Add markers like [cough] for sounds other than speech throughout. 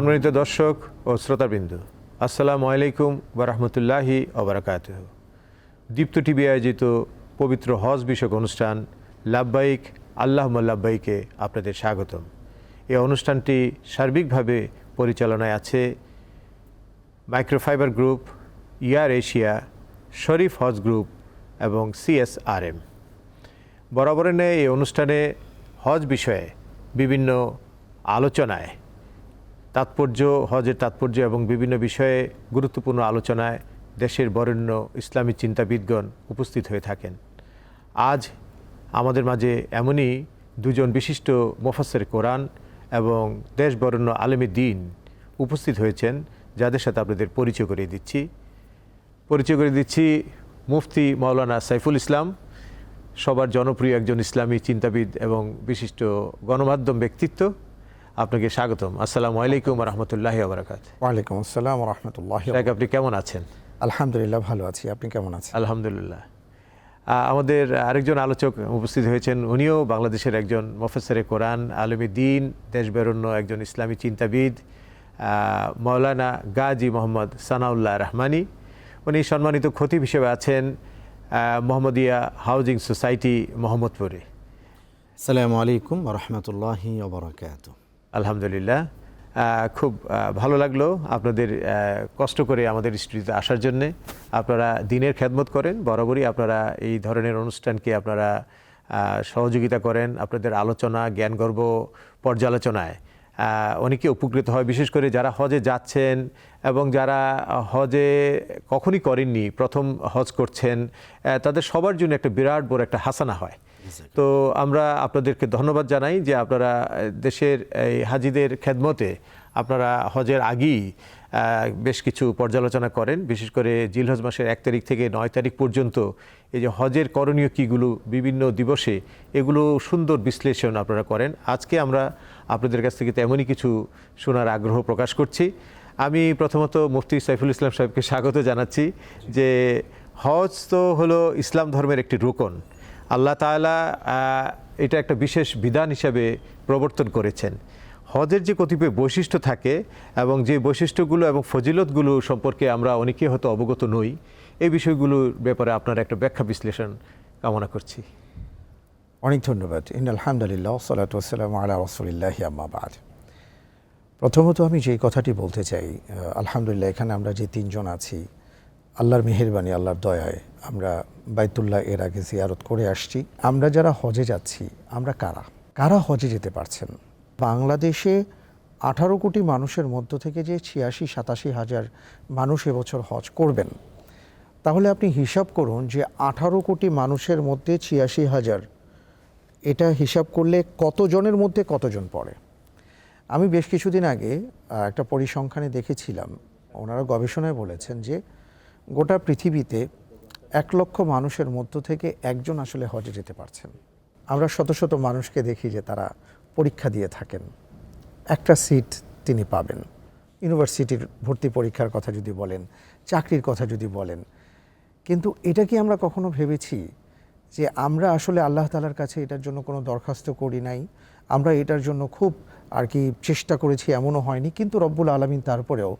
সম্মানিত দর্শক ও শ্রোতাবৃন্দ, আসসালামু আলাইকুম ওরহমতুল্লাহি ওবরাকাত দীপ্ত টিভি আয়োজিত পবিত্র হজ বিষয়ক অনুষ্ঠান লাব্বাইক আল্লাহ লাব্বাইকে আপনাদের স্বাগতম। এই অনুষ্ঠানটি সার্বিকভাবে পরিচালনায় আছে মাইক্রোফাইবার গ্রুপ, ইয়ার এশিয়া, শরীফ হজ গ্রুপ এবং সিএসআরএম। বরাবরের ন্যায় এই অনুষ্ঠানে হজ বিষয়ে বিভিন্ন আলোচনায় তাৎপর্য, হজের তাৎপর্য এবং বিভিন্ন বিষয়ে গুরুত্বপূর্ণ আলোচনায় দেশের বরেণ্য ইসলামী চিন্তাবিদগণ উপস্থিত হয়ে থাকেন। আজ আমাদের মাঝে এমনই দুজন বিশিষ্ট মোফাসের কোরআন এবং দেশ বরেণ্য আলেমী দিন উপস্থিত হয়েছেন, যাদের সাথে আপনাদের পরিচয় করিয়ে দিচ্ছি। পরিচয় করে দিচ্ছি মুফতি মাওলানা সাইফুল ইসলাম, সবার জনপ্রিয় একজন ইসলামী চিন্তাবিদ এবং বিশিষ্ট গণমাধ্যম ব্যক্তিত্ব। আপনাকে স্বাগতম। আসসালামু আলাইকুম রহমতুল্লাহ আবরাকাত ওয়ালাইকুম আসসালাম রহমতুল্লাহ আপনি কেমন আছেন? আলহামদুলিল্লাহ ভালো আছি। আপনি কেমন আছেন? আলহামদুলিল্লাহ। আমাদের আরেকজন আলোচক উপস্থিত হয়েছেন। উনিও বাংলাদেশের একজন মফসরে কোরআন আলমী দিন দেশবেরণ্য একজন ইসলামী চিন্তাবিদ। মৌলানা গাজী মোহাম্মদ সানাউল্লাহ রহমানি। উনি সম্মানিত খতিব হিসেবে আছেন মোহাম্মদিয়া হাউজিং সোসাইটি মোহাম্মদপুরে। আসসালামু আলাইকুম রহমতুল্লাহি আলহামদুলিল্লাহ। খুব ভালো লাগল আপনাদের কষ্ট করে আমাদের স্টুডিওতে আসার জন্যে। আপনারা দিনের খেদমত করেন, বরাবরই আপনারা এই ধরনের অনুষ্ঠানকে আপনারা সহযোগিতা করেন আপনাদের আলোচনা জ্ঞানগর্ব পর্যালোচনায়। অনেকে উপকৃত হয়, বিশেষ করে যারা হজে যাচ্ছেন এবং যারা হজে কখনই করেননি, প্রথম হজ করছেন তাদের সবার জন্য একটা বিরাট বড় একটা হাসানা হয়। তো আমরা আপনাদেরকে ধন্যবাদ জানাই যে আপনারা দেশের এই হাজিদের খেদমতে আপনারা হজের আগেই বেশ কিছু পর্যালোচনা করেন। বিশেষ করে জিলহজ মাসের এক তারিখ থেকে নয় তারিখ পর্যন্ত এই যে হজের করণীয় কীগুলো বিভিন্ন দিবসে, এগুলো সুন্দর বিশ্লেষণ আপনারা করেন। আজকে আমরা আপনাদের কাছ থেকে তেমনই কিছু শোনার আগ্রহ প্রকাশ করছি। আমি প্রথমত মুফতি সাইফুল ইসলাম সাহেবকে স্বাগত জানাচ্ছি যে হজ তো হলো ইসলাম ধর্মের একটি রোকন। আল্লাহ আহ, এটা একটা বিশেষ বিধান হিসাবে প্রবর্তন করেছেন। হজের যে কতিপয় বৈশিষ্ট্য থাকে এবং যে বৈশিষ্ট্যগুলো এবং ফজিলতগুলো সম্পর্কে আমরা অনেকেই হয়তো অবগত নই এই বিষয়গুলোর ব্যাপারে আপনার একটা ব্যাখ্যা বিশ্লেষণ কামনা করছি। অনেক ধন্যবাদ। ইন আলহামদুলিল্লাহ সালাত আলা রসুলিল্লাহ প্রথমত আমি যেই কথাটি বলতে চাই আলহামদুলিল্লাহ এখানে আমরা যে তিনজন আছি আল্লাহর মেহেরবানি আল্লাহর দয়ায় আমরা বাইতুল্লাহ এর আগে জিয়ারত করে আসছি। আমরা যারা হজে যাচ্ছি, আমরা কারা? কারা হজে যেতে পারছেন? বাংলাদেশে আঠারো কোটি মানুষের মধ্য থেকে যে ছিয়াশি, সাতাশি হাজার মানুষ এবছর হজ করবেন, তাহলে আপনি হিসাব করুন যে আঠারো কোটি মানুষের মধ্যে ছিয়াশি হাজার, এটা হিসাব করলে কতজনের মধ্যে কতজন পড়ে? আমি বেশ কিছুদিন আগে একটা পরিসংখ্যানে দেখেছিলাম। ওনারা গবেষণায় বলেছেন যে গোটা পৃথিবীতে এক লক্ষ মানুষের মধ্য থেকে একজন আসলে হজে যেতে পারছেন। আমরা শত শত মানুষকে দেখি যে তারা পরীক্ষা দিয়ে থাকেন। একটা সিট তিনি পাবেন। ইউনিভার্সিটির ভর্তি পরীক্ষার কথা যদি বলেন, চাকরির কথা যদি বলেন, কিন্তু এটা কি আমরা কখনো ভেবেছি যে আমরা আসলে আল্লাহ তালার কাছে এটার জন্য কোনো দরখাস্ত করি নাই? আমরা এটার জন্য খুব আর কি চেষ্টা করেছি, এমনও হয়নি, কিন্তু রব্বুল আলমিন তারপরেও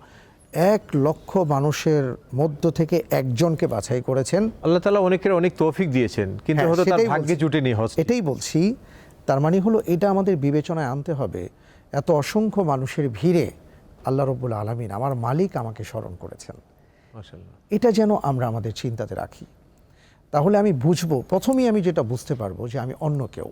এক লক্ষ মানুষের মধ্য থেকে একজনকে বাছাই করেছেন। আল্লাহ তালা অনেকের অনেক তৌফিক দিয়েছেন কিন্তু হ্যাঁ, হয়তো তার ভাগ্যে জুটেনি হজ এটাই বলছি তার মানে হলো এটা আমাদের বিবেচনায় আনতে হবে এত অসংখ্য মানুষের ভিড়ে আল্লাহ রব্বুল আলমিন আমার মালিক আমাকে স্মরণ করেছেন। এটা যেন আমরা আমাদের চিন্তাতে রাখি। তাহলে আমি বুঝব প্রথমেই আমি যেটা বুঝতে পারব যে আমি অন্য কেউ।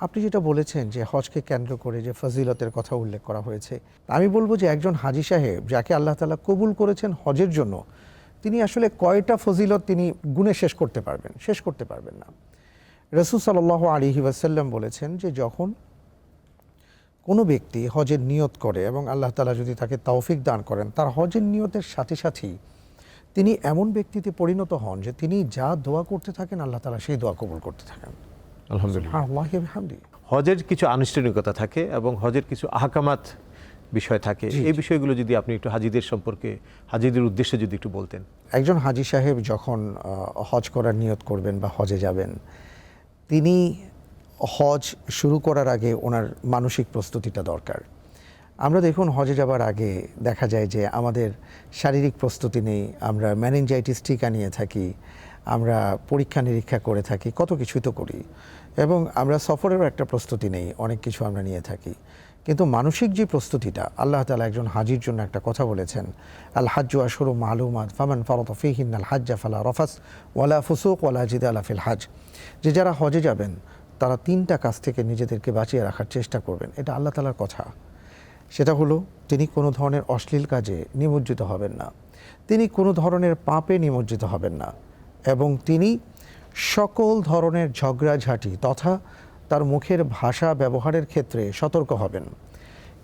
আপনি যেটা বলেছেন যে হজকে কেন্দ্র করে যে ফজিলতের কথা উল্লেখ করা হয়েছে, আমি বলব যে একজন হাজি সাহেব যাকে আল্লাহ তালা কবুল করেছেন হজের জন্য, তিনি আসলে কয়টা ফজিলত তিনি গুণে শেষ করতে পারবেন, শেষ করতে পারবেন না। রসুল সাল্লাহ আলী ওয়াসাল্লাম বলেছেন যে যখন কোনো ব্যক্তি হজের নিয়ত করে এবং আল্লাহ তালা যদি তাকে তৌফিক দান করেন, তার হজের নিয়তের সাথে সাথেই তিনি এমন ব্যক্তিতে পরিণত হন যে তিনি যা দোয়া করতে থাকেন, আল্লাহ তালা সেই দোয়া কবুল করতে থাকেন। আলহামদুলিল্লাহ। হজের কিছু আনুষ্ঠানিকতা থাকে এবং হজের কিছু আহকামাত বিষয় থাকে। এই বিষয়গুলো যদি আপনি একটু হাজিদের সম্পর্কে হাজিদের উদ্দেশ্যে যদি একটু বলতেন। একজন হাজি সাহেব যখন হজ করার নিয়ত করবেন বা হজে যাবেন তিনি হজ শুরু করার আগে ওনার মানসিক প্রস্তুতিটা দরকার। আমরা দেখুন হজে যাবার আগে দেখা যায় যে আমাদের শারীরিক প্রস্তুতি নেই আমরা ম্যানেঞ্জাইটিস টিকা নিয়ে থাকি আমরা পরীক্ষা নিরীক্ষা করে থাকি কত কিছুই তো করি। এবং আমরা সফরেরও একটা প্রস্তুতি নেই, অনেক কিছু আমরা নিয়ে থাকি। কিন্তু মানসিক যে প্রস্তুতিটা, আল্লাহ তালা একজন হাজির জন্য একটা কথা বলেছেন, আল হাজ্জু আশরু মালুমাত ফামান ফরত ফিহিন আল হাজ্জা ফালা রফাস, ওয়ালা ফুসুক ওয়ালা জিদ আলা ফিল হাজ যে যারা হজে যাবেন, তারা তিনটা কাজ থেকে নিজেদেরকে বাঁচিয়ে রাখার চেষ্টা করবেন। এটা আল্লাহ তালার কথা। সেটা হলো, তিনি কোনো ধরনের অশ্লীল কাজে নিমজ্জিত হবেন না। তিনি কোনো ধরনের পাপে নিমজ্জিত হবেন না। এবং তিনি সকল ধরনের ঝগড়াঝাঁটি তথা তার মুখের ভাষা ব্যবহারের ক্ষেত্রে সতর্ক হবেন।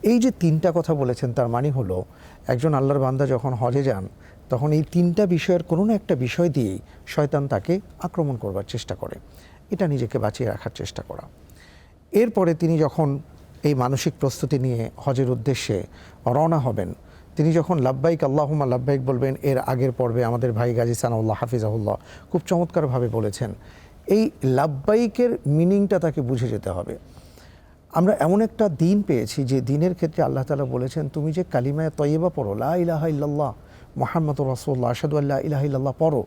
এই যে তিনটা কথা বলেছেন, তার মানে হলো, একজন আল্লাহর বান্দা যখন হজে যান, তখন এই তিনটা বিষয়ের কোনো না একটা বিষয় দিয়েই শয়তান তাকে আক্রমণ করবার চেষ্টা করে। এটা নিজেকে বাঁচিয়ে রাখার চেষ্টা করা। এরপরে তিনি যখন এই মানসিক প্রস্তুতি নিয়ে হজের উদ্দেশ্যে রওনা হবেন তিনি যখন লাব্বাইক আল্লাহুমা লাব্বাইক বলবেন, এর আগের পর্বে আমাদের ভাই গাজী সানাউল্লাহ হাফিজাহুল্লাহ খুব চমৎকারভাবে বলেছেন, এই লাব্বাইকের মিনিংটা তাকে বুঝে যেতে হবে। আমরা এমন একটা দিন পেয়েছি যে দিনের ক্ষেত্রে আল্লাহ তালা বলেছেন, তুমি যে কালিমায় তৈবা পড়ো, লা ইলাহা ইল্লাল্লাহ মোহাম্মদ রসুল্লাহ আসাদু আল্লাহ ইলাহা ইল্লাল্লাহ পড়ো,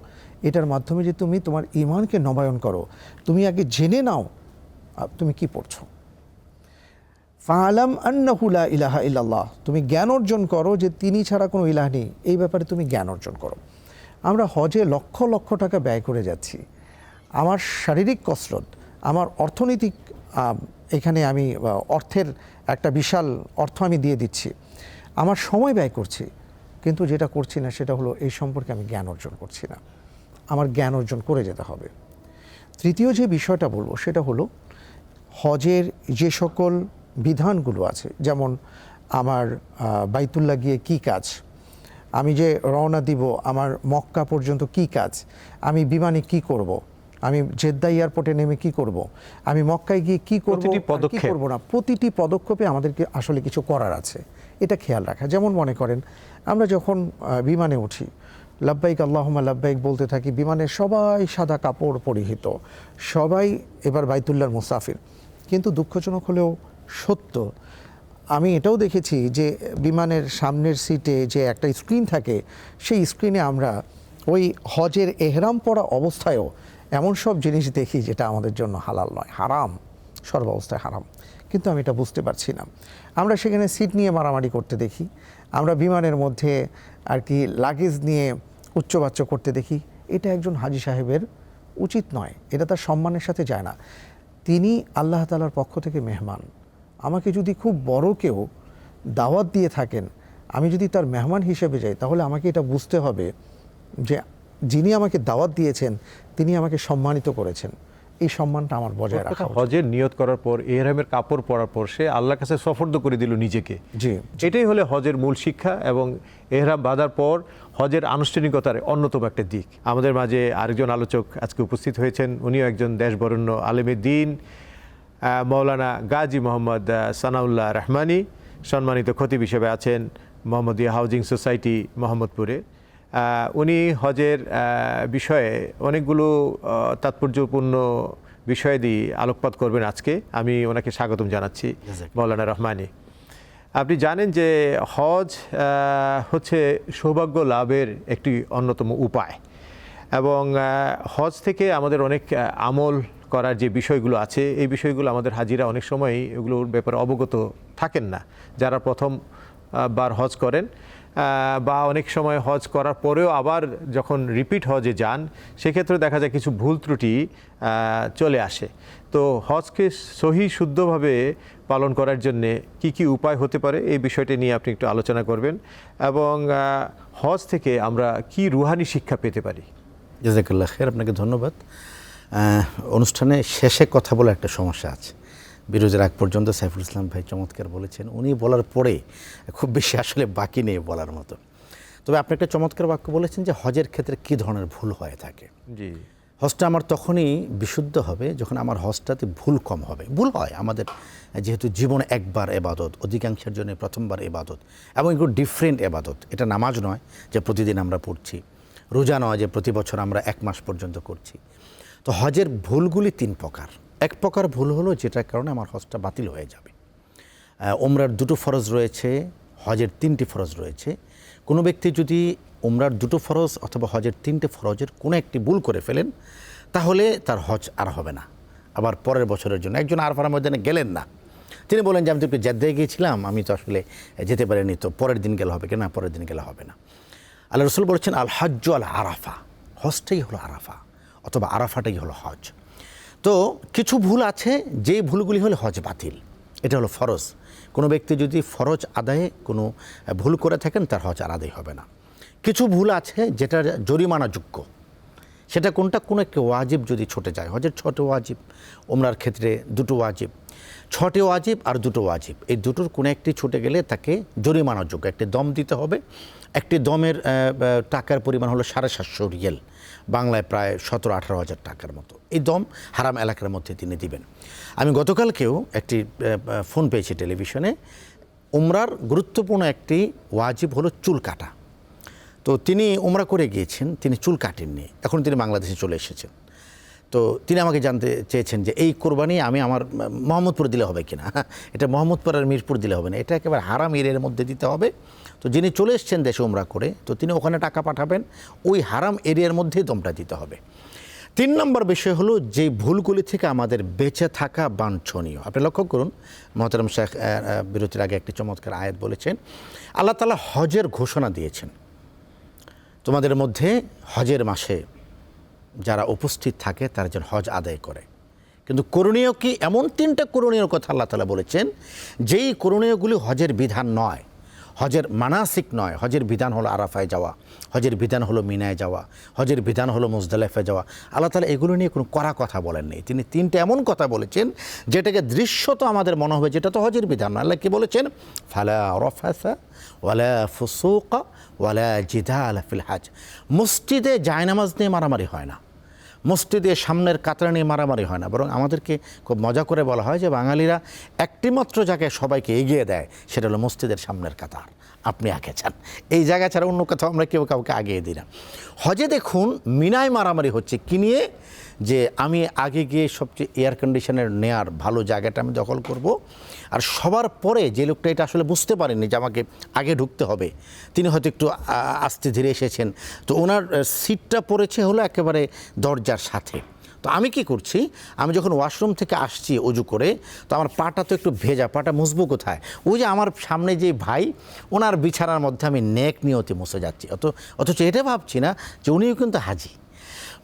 এটার মাধ্যমে যে তুমি তোমার ইমানকে নবায়ন করো, তুমি আগে জেনে নাও তুমি কি পড়ছো? ফালাম আন্নাহুলা ইলাহা ইল্লাল্লাহ। তুমি জ্ঞান অর্জন করো যে তিনি ছাড়া কোনো ইলাহ নেই। এই ব্যাপারে তুমি জ্ঞান অর্জন করো। আমরা হজে লক্ষ লক্ষ টাকা ব্যয় করে যাচ্ছি। আমার শারীরিক কসরত, আমার অর্থনৈতিক এখানে আমি অর্থের একটা বিশাল অর্থ আমি দিয়ে দিচ্ছি। আমার সময় ব্যয় করছি, কিন্তু যেটা করছি না সেটা হলো এই সম্পর্কে আমি জ্ঞান অর্জন করছি না। আমার জ্ঞান অর্জন করে যেতে হবে। তৃতীয় যে বিষয়টা বলব সেটা হলো হজের যে সকল বিধানগুলো আছে। যেমন আমার আহ, বাইতুল্লাহ গিয়ে কি কাজ? আমি যে রওনা দিব আমার মক্কা পর্যন্ত কি কাজ? আমি বিমানে কি করব। আমি জেদ্দা এয়ারপোর্টে নেমে কি করব। আমি মক্কায় গিয়ে কি করব? কি পদক্ষেপ। করব না? প্রতিটি পদক্ষেপে আমাদেরকে আসলে কিছু করার আছে। এটা খেয়াল রাখা। যেমন মনে করেন আমরা যখন বিমানে উঠি লাব্বাইক আল্লাহমা লাব্বাইক বলতে থাকি বিমানে সবাই সাদা কাপড় পরিহিত। সবাই এবার বাইতুল্লাহর মুসাফির। কিন্তু দুঃখজনক হলেও সত্য। আমি এটাও দেখেছি যে বিমানের সামনের সিটে যে একটা স্ক্রিন থাকে, সেই স্ক্রিনে আমরা ওই হজের এহরাম পরা অবস্থায়ও এমন সব জিনিস দেখি যেটা আমাদের জন্য হালাল নয়, হারাম, সর্বাবস্থায় হারাম। কিন্তু আমি এটা বুঝতে পারছি না। আমরা সেখানে সিট নিয়ে মারামারি করতে দেখি, আমরা বিমানের মধ্যে আর কি লাগেজ নিয়ে উচ্চবাচ্য করতে দেখি। এটা একজন হাজি সাহেবের উচিত নয়, এটা তার সম্মানের সাথে যায় না। তিনি আল্লাহ তালার পক্ষ থেকে মেহমান। আমাকে যদি খুব বড় কেউ দাওয়াত দিয়ে থাকেন আমি যদি তার মেহমান হিসেবে যাই তাহলে আমাকে এটা বুঝতে হবে যে যিনি আমাকে দাওয়াত দিয়েছেন তিনি আমাকে সম্মানিত করেছেন। এই সম্মানটা আমার বজায় রাখা। হজের নিয়ত করার পর এহরামের কাপড় পরার পর সে আল্লাহর কাছে সফর্দ করে দিল নিজেকে। জি। এটাই হলো হজের মূল শিক্ষা এবং এহরাম বাঁধার পর হজের আনুষ্ঠানিকতার অন্যতম একটা দিক। আমাদের মাঝে আরেকজন আলোচক আজকে উপস্থিত হয়েছেন উনিও একজন দেশবরণ্য আলেমের দিন। মৌলানা গাজী মোহাম্মদ সানাউল্লাহ রহমানি। সম্মানিত খতিব হিসেবে আছেন মোহাম্মদিয়া হাউজিং সোসাইটি মোহাম্মদপুরে। উনি হজের বিষয়ে অনেকগুলো তাৎপর্যপূর্ণ বিষয় দিয়ে আলোকপাত করবেন আজকে। আমি ওনাকে স্বাগতম জানাচ্ছি মৌলানা রহমানি। আপনি জানেন যে হজ হচ্ছে সৌভাগ্য লাভের একটি অন্যতম উপায়। এবং হজ থেকে আমাদের অনেক আমল করার যে বিষয়গুলো আছে, এই বিষয়গুলো আমাদের হাজিরা অনেক সময় এগুলোর ব্যাপারে অবগত থাকেন না। যারা প্রথম বার হজ করেন বা অনেক সময় হজ করার পরেও আবার যখন রিপিট হজে যান, সেক্ষেত্রে দেখা যায় কিছু ভুল ত্রুটি চলে আসে। তো হজকে সহি শুদ্ধভাবে পালন করার জন্য কি কি উপায় হতে পারে, এই বিষয়টি নিয়ে আপনি একটু আলোচনা করবেন এবং হজ থেকে আমরা কি রুহানি শিক্ষা পেতে পারি? জাজাকাল্লাহ খের আপনাকে ধন্যবাদ। অনুষ্ঠানে শেষে কথা বলে একটা সমস্যা আছে। বিরোধের আগ পর্যন্ত সাইফুল ইসলাম ভাই চমৎকার বলেছেন উনি বলার পরে খুব বেশি আসলে বাকি নেই বলার মতো। তবে আপনি একটা চমৎকার বাক্য বলেছেন যে হজের ক্ষেত্রে কী ধরনের ভুল হয়ে থাকে। জি। হজটা আমার তখনই বিশুদ্ধ হবে যখন আমার হজটাতে ভুল কম হবে। ভুল হয় আমাদের যেহেতু জীবন একবার এবাদত অধিকাংশের জন্য প্রথমবার এবাদত এবং এগুলো ডিফারেন্ট এবাদত। এটা নামাজ নয় যে প্রতিদিন আমরা পড়ছি রোজা নয় যে প্রতি বছর আমরা এক মাস পর্যন্ত করছি। তো হজের ভুলগুলি তিন প্রকার। এক প্রকার ভুল হলো যেটার কারণে আমার হজটা বাতিল হয়ে যাবে। ওমরার দুটো ফরজ রয়েছে, হজের তিনটি ফরজ রয়েছে। কোনো ব্যক্তি যদি ওমরার দুটো ফরজ অথবা হজের তিনটে ফরজের কোনো একটি ভুল করে ফেলেন, তাহলে তার হজ আর হবে না। আবার পরের বছরের জন্য। একজন আরফার ময়দানে গেলেন না। তিনি বলেন যে, আমি তো একটু জেদ্দায় গিয়েছিলাম, আমি তো আসলে যেতে পারিনি, তো পরের দিন গেলে হবে কি না পরের দিন গেলে হবে না। আল্লাহ রসুল বলছেন, আল হজ্জ আল আরাফা। হজটাই হলো আরাফা। অথবা আরাফাটাই হলো হজ। তো কিছু ভুল আছে, যেই ভুলগুলি হলে হজ বাতিল। এটা হলো ফরজ। কোনো ব্যক্তি যদি ফরজ আদায়ে কোনো ভুল করে থাকেন, তার হজ আর আদায় হবে না। কিছু ভুল আছে যেটা জরিমানাযোগ্য। সেটা কোনটা, কোনো একটি ওয়াজিব যদি ছুটে যায়। হজের ছটে ওয়াজিব ওমরার ক্ষেত্রে দুটো ওয়াজিব। ছটে ওয়াজিব আর দুটো ওয়াজিব। এই দুটোর কোনো একটি ছুটে গেলে তাকে জরিমানাযোগ্য একটি দম দিতে হবে। একটি দমের টাকার পরিমাণ হলো সাড়ে সাতশো রিয়েল। বাংলায় প্রায় সতেরো, আঠারো হাজার টাকার মতো। এই দম হারাম এলাকার মধ্যে তিনি দিবেন। আমি গতকালকেও একটি ফোন পেয়েছি টেলিভিশনে। উমরার গুরুত্বপূর্ণ একটি ওয়াজিব হলো চুল কাটা। তো তিনি উমরা করে গিয়েছেন, তিনি চুল কাটেননি, এখন তিনি বাংলাদেশে চলে এসেছেন। তো তিনি আমাকে জানতে চেয়েছেন যে এই কোরবানি আমি আমার মোহাম্মদপুর দিলে হবে কি কিনা। [laughs] এটা মোহাম্মদপুর আর মিরপুর দিলে হবে না, এটা একেবারে হারাম এরিয়ার মধ্যে দিতে হবে। তো যিনি চলে এসেছেন দেশে উমরা করে, তো তিনি ওখানে টাকা পাঠাবেন, ওই হারাম এরিয়ার মধ্যেই দমটা দিতে হবে। তিন নম্বর বিষয় হলো যে ভুলগুলি থেকে আমাদের বেঁচে থাকা বাঞ্ছনীয়। আপনি লক্ষ্য করুন, মহতারাম শেখ বিরতির আগে একটি চমৎকার আয়াত বলেছেন, আল্লাহ তালা হজের ঘোষণা দিয়েছেন। তোমাদের মধ্যে হজের মাসে যারা উপস্থিত থাকে, তারা যেন হজ আদায় করে। কিন্তু করণীয় কি? এমন তিনটা করণীয় কথা আল্লাহ তালা বলেছেন, যেই করণীয়গুলি হজের বিধান নয় হজের মানাসিক নয়। হজের বিধান হলো আরাফায় যাওয়া, হজের বিধান হলো মিনায় যাওয়া, হজের বিধান হলো মুজদালেফে যাওয়া। আল্লাহ তালা এগুলো নিয়ে কোনো কড়া কথা বলেন নেই। তিনি তিনটে এমন কথা বলেছেন, যেটাকে দৃশ্যত আমাদের মনে হবে, যেটা তো হজের বিধান আল্লাহ কি বলেছেন? ফালা রফাসা ওয়ালা ফুসুকা ওয়ালা জিদাল ফিল হাজ। মসজিদে জায়নামাজ নিয়ে মারামারি হয় না। মসজিদে সামনের কাতারা নিয়ে মারামারি হয় না, বরং আমাদেরকে খুব মজা করে বলা হয় যে বাঙালিরা একটিমাত্র জায়গায় সবাইকে এগিয়ে দেয়, সেটা হলো মসজিদের সামনের কাতার। আপনি আগে চান এই জায়গা ছাড়া অন্য কোথাও আমরা কেউ কাউকে আগিয়ে দিই না। হজে দেখুন, মিনায় মারামারি হচ্ছে। কি নিয়ে? যে আমি আগে গিয়ে সবচেয়ে এয়ার কন্ডিশনের নেয়ার ভালো জায়গাটা আমি দখল করব। আর সবার পরে যে লোকটা এটা আসলে বুঝতে পারেননি যে আমাকে আগে ঢুকতে হবে, তিনি হয়তো একটু আস্তে ধীরে এসেছেন। তো ওনার সিটটা পড়েছে হলো একেবারে দরজার সাথে। তো আমি কি করছি, আমি যখন ওয়াশরুম থেকে আসছি অজু করে, তো আমার পাটা তো একটু ভেজা, পাটা মুসবো কোথায়? ওই যে আমার সামনে যে ভাই, ওনার বিছানার মধ্যে আমি নেক নিয়তে মুছে যাচ্ছি। অত, অথচ এটা ভাবছি না যে উনিও কিন্তু হাজি।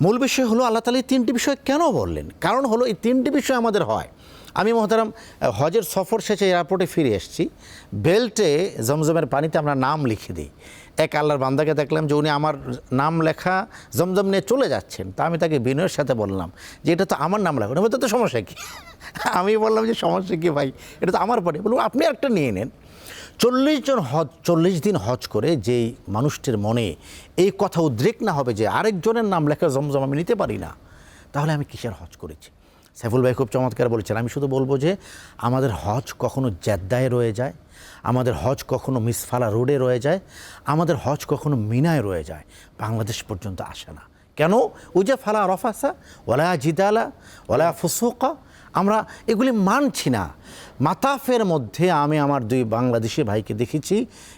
মূল বিষয় হলো আল্লাহ তালা এই তিনটি বিষয় কেন বললেন? কারণ হলো এই তিনটি বিষয় আমাদের হয়। আমি মহতারাম হজের সফর শেষে এয়ারপোর্টে ফিরে এসেছি। বেল্টে জমজমের পানিতে আমরা নাম লিখে দিই। এক আল্লাহর বান্দাকে দেখলাম যে উনি আমার নাম লেখা জমজম নিয়ে চলে যাচ্ছেন। তা আমি তাকে বিনয়ের সাথে বললাম যে, এটা তো আমার নাম লেখা। তো সমস্যা কী? [laughs] আমি বললাম যে, সমস্যা কী ভাই? এটা তো আমার পরে। বলব আপনি একটা নিয়ে নেন। চল্লিশ জন হজ, চল্লিশ দিন হজ করে যেই মানুষটির মনে এই কথা উদ্রেক না হবে যে আরেকজনের নাম লেখা জমজম আমি নিতে পারি না, তাহলে আমি কিসের হজ করেছি? সাইফুল ভাই খুব চমৎকার বলেছেন, আমি শুধু বলব যে আমাদের হজ কখনো জেদ্দায় রয়ে যায়, আমাদের হজ কখনো মিসফালা রোডে রয়ে যায়, আমাদের হজ কখনো মিনায় রয়ে যায়, বাংলাদেশ পর্যন্ত আসে না। কেন? ওই যে ফালা রফাসা ওলা জিদালা ওলা ফুসুকা আমরা এগুলি মানছি না। মাতাফের মধ্যে আমি আমার দুই বাংলাদেশি ভাইকে দেখেছি।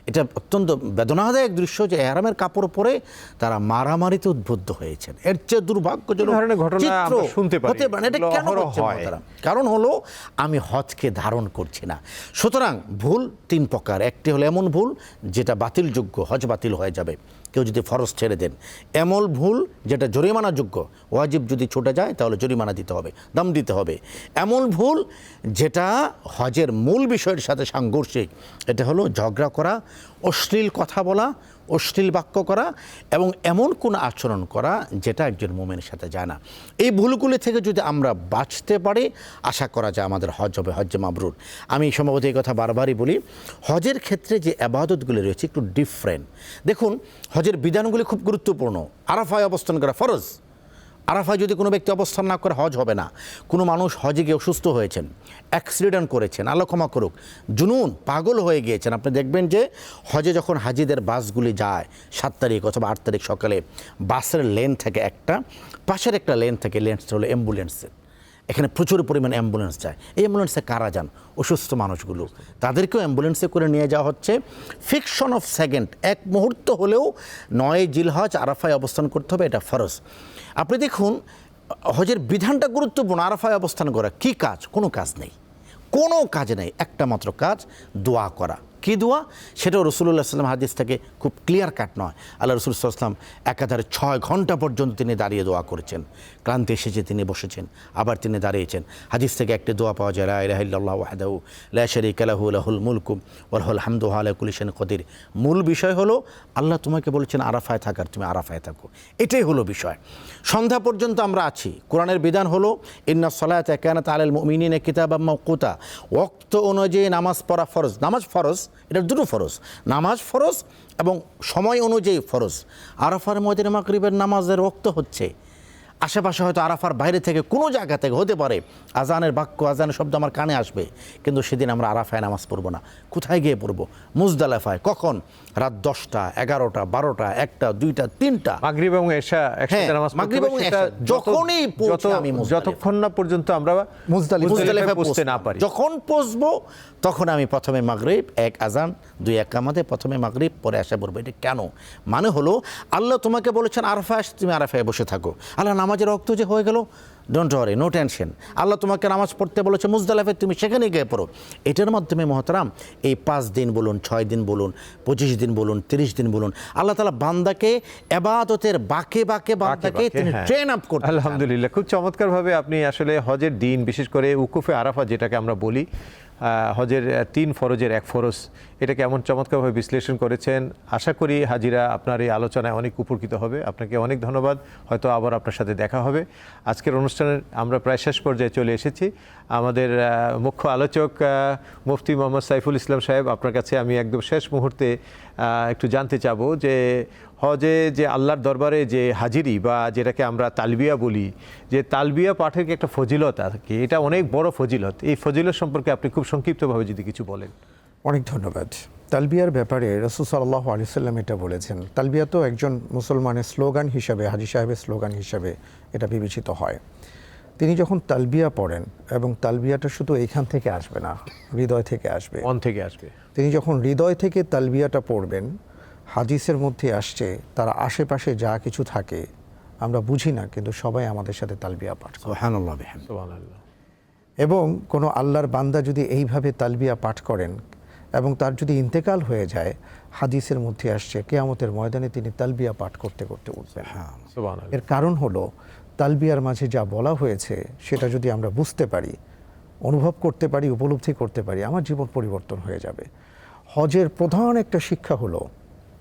এটা অত্যন্ত বেদনাদায়ক দৃশ্য যে এহারামের কাপড় পরে তারা মারামারিতে উদ্বুদ্ধ হয়েছেন। এর চেয়ে দুর্ভাগ্যজনক ধরনের ঘটনা চিত্র শুনতে পারি। হতে পারে এটা কেন হচ্ছে হয়। কারণ হলো আমি হজকে ধারণ করছি না। সুতরাং ভুল তিন প্রকার। একটি হলো এমন ভুল যেটা বাতিলযোগ্য হজ বাতিল হয়ে যাবে। কেউ যদি ফরজ ছেড়ে দেন। এমন ভুল যেটা জরিমানাযোগ্য ওয়াজিব যদি ছুটে যায় তাহলে জরিমানা দিতে হবে, দাম দিতে হবে। এমন ভুল যেটা হজের মূল বিষয়ের সাথে সাংঘর্ষিক, এটা হলো ঝগড়া করা, অশ্লীল কথা বলা অশ্লীল বাক্য করা এবং এমন কোন আচরণ করা যেটা একজন মোমেনের সাথে যায় না। এই ভুলগুলি থেকে যদি আমরা বাঁচতে পারি, আশা করা যায় আমাদের হজ হবে হজ মাবরুর। আমি সম্ভবত এই কথা বারবারই বলি, হজের ক্ষেত্রে যে আবাদতগুলি রয়েছে একটু ডিফারেন্ট দেখুন, হজের বিধানগুলি খুব গুরুত্বপূর্ণ। আরাফায় অবস্থান করা ফরজ। আরাফায় যদি কোনো ব্যক্তি অবস্থান না করে হজ হবে না, কোনো মানুষ হজে গিয়ে অসুস্থ হয়েছেন অ্যাক্সিডেন্ট করেছেন, আল্লাহ ক্ষমা করুক, জুনুন, পাগল হয়ে গিয়েছেন। আপনি দেখবেন যে হজে যখন হাজিদের বাসগুলি যায়, সাত তারিখ অথবা আট তারিখ সকালে, বাসের লেন থাকে একটা, পাশের একটা লেন থাকে লেন্সটা হলো অ্যাম্বুলেন্সের এখানে প্রচুর পরিমাণ অ্যাম্বুলেন্স যায়। এই অ্যাম্বুলেন্সে কারা যান? অসুস্থ মানুষগুলো। তাদেরকেও অ্যাম্বুলেন্সে করে নিয়ে যাওয়া হচ্ছে। ফিকশন অফ সেকেন্ড, এক মুহূর্ত হলেও নয় জিলহজ আরাফায় অবস্থান করতে হবে, এটা ফরজ। আপনি দেখুন, হজের বিধানটা গুরুত্বপূর্ণ, আরাফায় অবস্থান করা। কি কাজ? কোনো কাজ নেই। কোনো কাজ নেই। একটা মাত্র কাজ, দোয়া করা। কি দোয়া? সেটাও রসুল্লাহ সাল্লাম হাদিস থেকে খুব ক্লিয়ার কাট নয়। আল্লাহ রসুল সাল্লাম একাধারে ছয় ঘণ্টা পর্যন্ত তিনি দাঁড়িয়ে দোয়া করেছেন। ক্লান্তি এসেছে তিনি বসেছেন, আবার তিনি দাঁড়িয়েছেন। হাদিস থেকে একটি দোয়া পাওয়া যায় রায় রাহিল্লাহ ওয়াহাদাউ লা শরীকা লাহু লাহুল মুলকু ওয়াল হামদু আলা কুল্লি শাইইন কদির। মূল বিষয় হলো, আল্লাহ তোমাকে বলেছেন, আরাফায় থাকার, তুমি আরাফায় থাকো। এটাই হলো বিষয়। সন্ধ্যা পর্যন্ত আমরা আছি। কোরআনের বিধান হলো, ইন্না সলাত কানাত আলাল মুমিনিনা কিতাবাম মাওকুতা। ওয়াক্ত অনুযায়ী নামাজ পড়া ফরজ। নামাজ ফরজ এটা দুটো ফরজ, নামাজ ফরজ এবং সময় অনুযায়ী ফরজ। আরাফার ময়দানে মাকরিবের নামাজের রক্ত হচ্ছে। আশেপাশে হয়তো আরাফার বাইরে থেকে কোনো জায়গা থেকে হতে পারে। আজানের বাক্য আজানের শব্দ আমার কানে আসবে কিন্তু সেদিন আমরা আরাফায় নামাজ পড়ব না। কোথায় গিয়ে পড়ব? মুজদালাফায়। কখন? রাত দশটা এগারোটা বারোটা একটা দুইটা তিনটা। মাগরিব এবং এশা একসাথে হ্যাঁ, মাগরিব এবং যখনই আমি যতক্ষণ না পর্যন্ত আমরা মুজদালিফা মুজদালিফায় পৌঁছতে না পারি। যখন পৌঁছবো তখন আমি প্রথমে মাগরিব এক আজান দুই এক কামাতে প্রথমে মাগরিব পরে আসা পড়ব। এটা কেন? মানে হলো আল্লাহ তোমাকে বলেছেন আরফায় তুমি আরফায় বসে থাকো। আল্লাহ নামাজের রক্ত যে হয়ে গেল ডোন্ট ওয়ারি নো টেনশন আল্লাহ তোমাকে নামাজ পড়তে বলেছে মুজদালাফে তুমি সেখানে গিয়ে পড়ো। এটার মাধ্যমে মহতারাম এই পাঁচ দিন বলুন ছয় দিন বলুন পঁচিশ দিন বলুন তিরিশ দিন বলুন আল্লাহ তালা বান্দাকে এবাদতের বাকে বাকে বান্দাকে তিনি হ্যাঁ। ট্রেন আপ করতে। আলহামদুলিল্লাহ খুব চমৎকারভাবে আপনি আসলে হজের দিন বিশেষ করে উকুফে আরাফা যেটাকে আমরা বলি হজের তিন ফরজের এক ফরজ এটাকে এমন চমৎকারভাবে বিশ্লেষণ করেছেন। আশা করি হাজিরা আপনার এই আলোচনায় অনেক উপকৃত হবে। আপনাকে অনেক ধন্যবাদ। হয়তো আবার আপনার সাথে দেখা হবে। আজকের অনুষ্ঠানের আমরা প্রায় শেষ পর্যায়ে চলে এসেছি। আমাদের মুখ্য আলোচক মুফতি মোহাম্মদ সাইফুল ইসলাম সাহেব, আপনার কাছে আমি একদম শেষ মুহূর্তে একটু জানতে চাবো যে হজে যে আল্লাহর দরবারে যে হাজিরি বা যেটাকে আমরা তালবিয়া বলি, যে তালবিয়া পাঠের কি একটা ফজিলত আর কি এটা অনেক বড় ফজিলত। এই ফজিলত সম্পর্কে আপনি খুব সংক্ষিপ্তভাবে যদি কিছু বলেন। অনেক ধন্যবাদ। তালবিয়ার ব্যাপারে রসুল সাল্লাহ আলিয়াল্লাম এটা বলেছেন। তালবিয়া তো একজন মুসলমানের স্লোগান হিসাবে হাজি সাহেবের স্লোগান হিসাবে এটা বিবেচিত হয়। তিনি যখন তালবিয়া পড়েন এবং তালবিয়াটা শুধু এইখান থেকে আসবে না হৃদয় থেকে আসবে। মন থেকে আসবে। তিনি যখন হৃদয় থেকে তালবিয়াটা পড়বেন হাদিসের মধ্যে আসছে তার আশেপাশে যা কিছু থাকে আমরা বুঝি না কিন্তু সবাই আমাদের সাথে তালবিয়া পাঠ করে। এবং কোনো আল্লাহর বান্দা যদি এইভাবে তালবিয়া পাঠ করেন এবং তার যদি ইন্তেকাল হয়ে যায় হাদিসের মধ্যে আসছে কেয়ামতের ময়দানে তিনি তালবিয়া পাঠ করতে করতে উঠবেন। সুবহানাল্লাহ। এর কারণ হলো তালবিয়ার মাঝে যা বলা হয়েছে সেটা যদি আমরা বুঝতে পারি অনুভব করতে পারি উপলব্ধি করতে পারি আমার জীবন পরিবর্তন হয়ে যাবে। হজের প্রধান একটা শিক্ষা হলো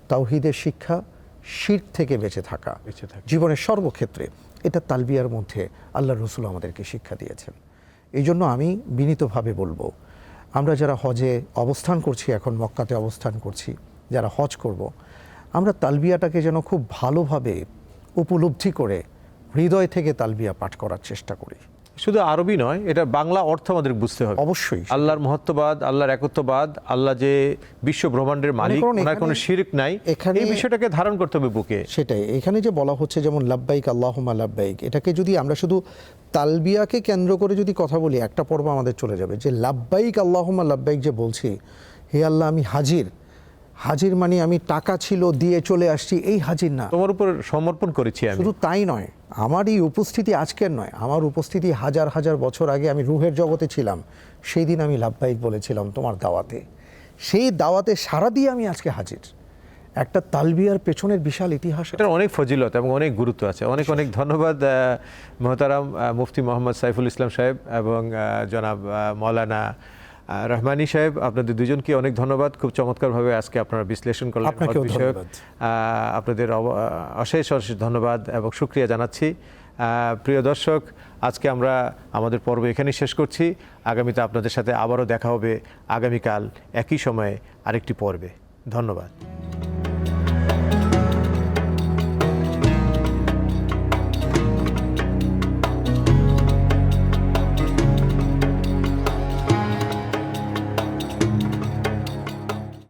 তাওহিদের শিক্ষা শির থেকে বেঁচে থাকা। বেঁচে থাকা। জীবনের সর্বক্ষেত্রে এটা তালবিয়ার মধ্যে আল্লাহ রসুল আমাদেরকে শিক্ষা দিয়েছেন। এই জন্য আমি বিনীতভাবে বলব আমরা যারা হজে অবস্থান করছি, এখন মক্কাতে অবস্থান করছি, যারা হজ করব, আমরা তালবিয়াটাকে যেন খুব ভালোভাবে উপলব্ধি করে হৃদয় থেকে তালবিয়া পাঠ করার চেষ্টা করি। শুধু আরবি নয় এটা বাংলা অর্থ আমাদের বুঝতে হবে। অবশ্যই। আল্লাহর মহত্ববাদ আল্লাহর একত্ববাদ আল্লাহ যে বিশ্ব ব্রহ্মাণ্ডের মালিক ওনার কোনো শিরক নাই এখানে- এই বিষয়টাকে ধারণ করতে হবে বুকে। সেটাই এখানে যে বলা হচ্ছে যেমন লাব্বাইক আল্লাহুমা লাব্বাইক এটাকে যদি আমরা শুধু তালবিয়াকে কেন্দ্র করে যদি কথা বলি একটা পর্ব আমাদের চলে যাবে যে লাব্বাইক আল্লাহুমা লাব্বাইক যে বলছি হে আল্লাহ আমি হাজির। হাজির মানে আমি টাকা ছিল দিয়ে চলে আসছি এই হাজির না। তোমার উপর সমর্পণ করেছি আমি। শুধু তাই নয় আমার এই উপস্থিতি আজকের নয় আমার উপস্থিতি হাজার হাজার বছর আগে আমি রুহের জগতে ছিলাম সেই দিন আমি লাভবাহিক বলেছিলাম তোমার দাওয়াতে। সেই দাওয়াতে সারা দিয়ে আমি আজকে হাজির। একটা তালবিয়ার পেছনের বিশাল ইতিহাস। এটার অনেক ফজিলত এবং অনেক গুরুত্ব আছে। অনেক অনেক ধন্যবাদ মোহতারাম মুফতি মোহাম্মদ সাইফুল ইসলাম সাহেব এবং জনাব মৌলানা রহমানি সাহেব আপনাদের দুজনকে অনেক ধন্যবাদ। খুব চমৎকারভাবে আজকে আপনারা বিশ্লেষণ করলেন বিষয়ক। আপনাদের অশেষ অশেষ ধন্যবাদ এবং সুক্রিয়া জানাচ্ছি। প্রিয় দর্শক আজকে আমরা আমাদের পর্ব এখানেই শেষ করছি। আগামীতে আপনাদের সাথে আবারও দেখা হবে আগামীকাল একই সময়ে আরেকটি পর্বে। ধন্যবাদ।